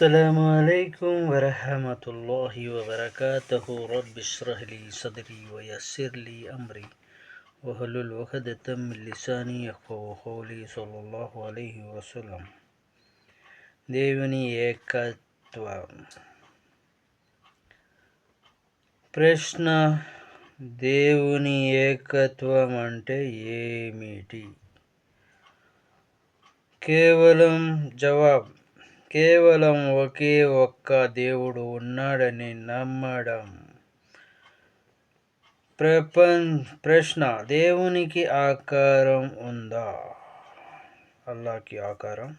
السلام عليكم ورحمة الله وبركاته رب اشرح لي صدري ويسر لي أمري وحلل عقدة من لساني يفقهوا قولي صلى الله عليه وسلم దేవుని ఏకత్వ ప్రశ్న దేవుని ఏకత్వం అంటే ఏమిటి కేవలం జవాబు కేవలం ఒకే ఒక్క దేవుడు ఉన్నాడని నమ్మడం. ప్రపంచ ప్రశ్న దేవునికి ఆకారం ఉందా? అల్లాకి ఆకారం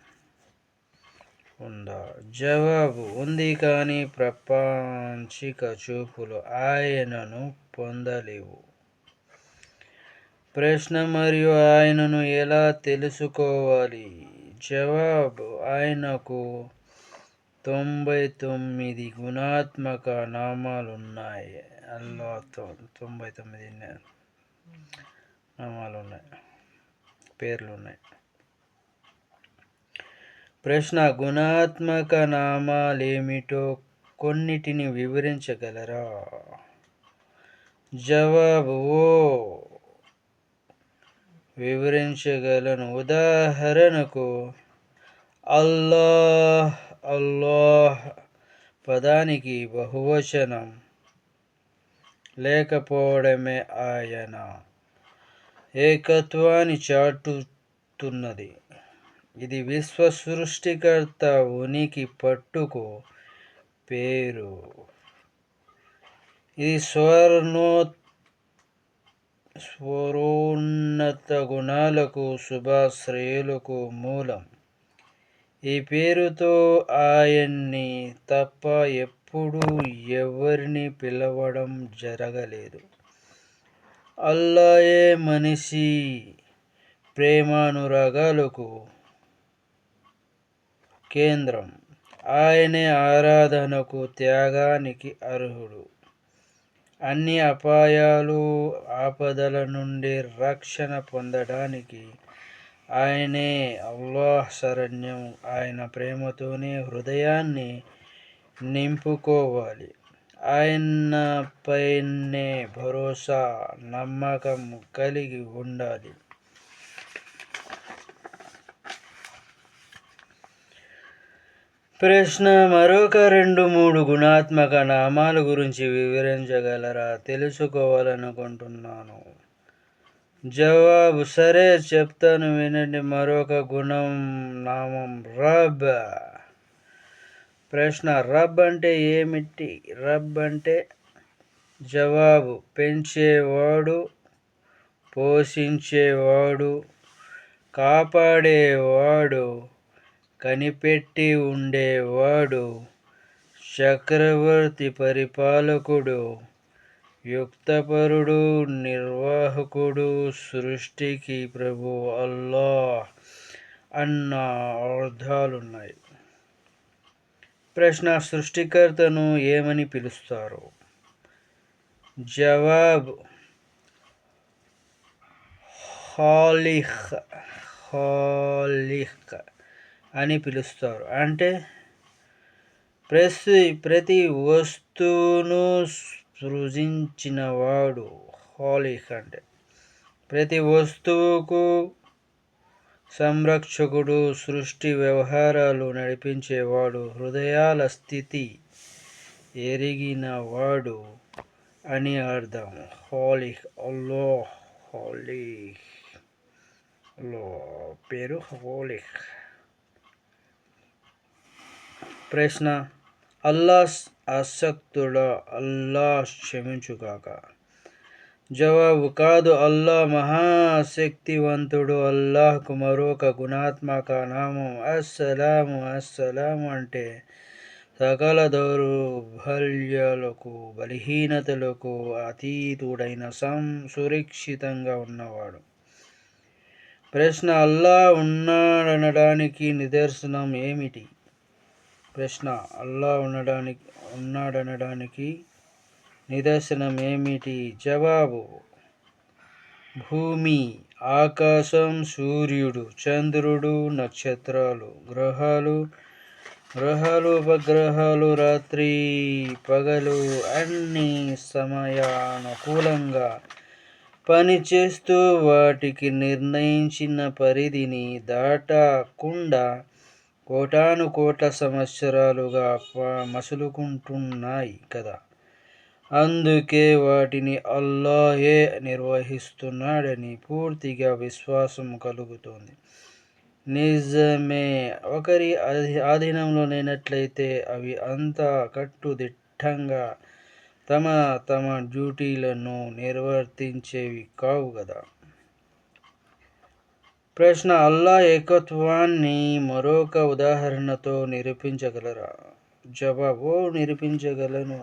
ఉందా? జవాబు ఉంది కానీ ప్రపంచిక చూపులు ఆయనను పొందలేవు. ప్రశ్న మరియు ఆయనను ఎలా తెలుసుకోవాలి? జవాబు ఆయనకు తొంభై తొమ్మిది గుణాత్మక నామాలు ఉన్నాయి అల్లాతో తొంభై తొమ్మిది నామాలు ఉన్నాయి పేర్లు ఉన్నాయి ప్రశ్న గుణాత్మక నామాలేమిటో కొన్నిటిని వివరించగలరా? జవాబు ఓ వివరించగలను. ఉదాహరణకు అల్లాహ్ అల్లాహ్ పదానికి బహువచనం లేకపోవడమే ఆయన ఏకత్వాన్ని చాటుతున్నది. ఇది విశ్వ సృష్టికర్త ఉనికి పట్టుకు పేరు. ఇది స్వర్ణోత్ స్వరోన్నత గుణాలకు శుభాశ్రయులకు మూలం. ఈ పేరుతో ఆయన్ని తప్ప ఎప్పుడూ ఎవరిని పిలవడం జరగలేదు. అల్లాయే మనిషి ప్రేమానురాగాలకు కేంద్రం. ఆయనే ఆరాధనకు త్యాగానికి అర్హుడు. అన్ని అపాయాలు ఆపదల నుండి రక్షణ పొందడానికి ఆయనే అల్లాహ్ శరణ్యం. ఆయన ప్రేమతోనే హృదయాన్ని నింపుకోవాలి. ఆయన పైనే భరోసా నమ్మకం కలిగి ఉండాలి. ప్రశ్న మరొక రెండు మూడు గుణాత్మక నామాల గురించి వివరించగలరా? తెలుసుకోవాలనుకుంటున్నాను. జవాబు సరే చెప్తాను వినండి. మరొక గుణం నామం రబ్. ప్రశ్న రబ్ అంటే ఏమిటి? రబ్ అంటే జవాబు. పెంచేవాడు పోషించేవాడు కాపాడేవాడు కనిపెట్టి ఉండేవాడు. చక్రవర్తి పరిపాలకుడు యుక్తపరుడు నిర్వాహకుడు సృష్టికి ప్రభు అల్లా అన్న అర్థాలున్నాయి. ప్రశ్న సృష్టికర్తను ఏమని పిలుస్తారు? జవాబ్ హాలిహ్ హాలిహ్. అని పిలుస్తారు. అంటే ప్రతి ప్రతి వస్తువును సృజించినవాడు హాలిక్ అంటే ప్రతి వస్తువుకు సంరక్షకుడు సృష్టి వ్యవహారాలు నడిపించేవాడు హృదయాల స్థితి ఎరిగినవాడు అని అర్థం. హాలిక్ అల్లో హాలిక్ పేరు హోలిక్ ప్రశ్న. అల్లా ఆసక్తుడా అల్లా క్షమించుగాక. జవాబు కాదు అల్లా మహాశక్తివంతుడు అల్లాహ్కు మరొక గుణాత్మక నామం అస్సలాము అస్సలాము అంటే సకల దౌర్బల్యాలకు బలహీనతలకు అతీతుడైన సం సురక్షితంగా ఉన్నవాడు. ప్రశ్న అల్లా ఉన్నాడనడానికి నిదర్శనం ఏమిటి? ప్రశ్న. అల్లా ఉండడానికి ఉన్నాడనడానికి నిదర్శనం ఏమిటి జవాబు. భూమి ఆకాశం సూర్యుడు చంద్రుడు నక్షత్రాలు గ్రహాలు గ్రహాలు ఉపగ్రహాలు రాత్రి పగలు అన్ని సమయానుకూలంగా పనిచేస్తూ వాటికి నిర్ణయించిన పరిధిని దాటకుండా కోటాను కోట్ల సంవత్సరాలుగా మసులుకుంటున్నాయి కదా. అందుకే వాటిని అల్లాహే నిర్వహిస్తున్నాడని పూర్తిగా విశ్వాసం కలుగుతుంది. నిజమే ఒకరి ఆధీనంలో లేనట్లయితే అవి అంతా కట్టుదిట్టంగా తమ తమ డ్యూటీలను నిర్వర్తించేవి కావు కదా. ప్రశ్న అల్లా ఏకత్వాన్ని మరొక ఉదాహరణతో నిరూపించగలరా? జవాబు నిరూపించగలను.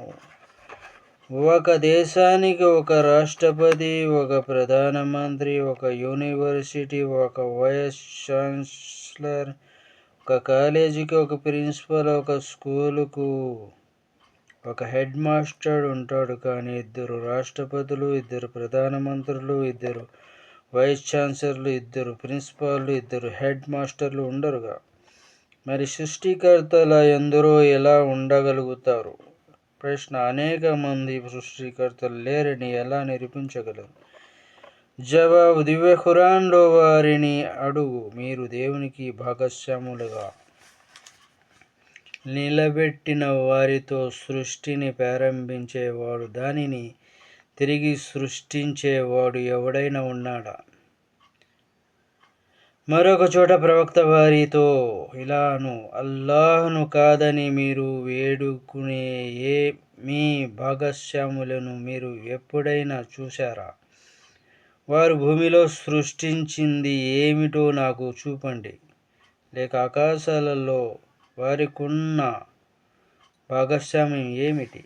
ఒక దేశానికి ఒక రాష్ట్రపతి ఒక ప్రధానమంత్రి ఒక యూనివర్సిటీ ఒక వైస్ ఛాన్సలర్ ఒక కాలేజీకి ఒక ప్రిన్సిపల్ ఒక స్కూలుకు ఒక హెడ్ మాస్టర్ ఉంటాడు. కానీ ఇద్దరు రాష్ట్రపతులు ఇద్దరు ప్రధానమంత్రులు ఇద్దరు వైస్ ఛాన్సలర్లు ఇద్దరు ప్రిన్సిపాల్లు ఇద్దరు హెడ్ మాస్టర్లు ఉండరుగా. మరి సృష్టికర్తల ఎందరో ఎలా ఉండగలుగుతారు? ప్రశ్న. అనేక మంది సృష్టికర్తలు లేరని ఎలా నిరూపించగలరు? జవాబు. దివ్య ఖురాన్లో వారిని అడుగు. మీరు దేవునికి భాగస్వాములుగా నిలబెట్టిన వారితో సృష్టిని ప్రారంభించేవాడు. దానిని తిరిగి సృష్టించేవాడు ఎవడైనా ఉన్నాడా? మరొక చోట ప్రవక్త వారితో ఇలాను అల్లాహ్ను కాదని మీరు వేడుకునే ఏ మీ భాగస్వాములను మీరు ఎప్పుడైనా చూశారా? వారు భూమిలో సృష్టించింది ఏమిటో నాకు చూపండి. లేక ఆకాశాలలో వారికున్న భాగస్వామ్యం ఏమిటి?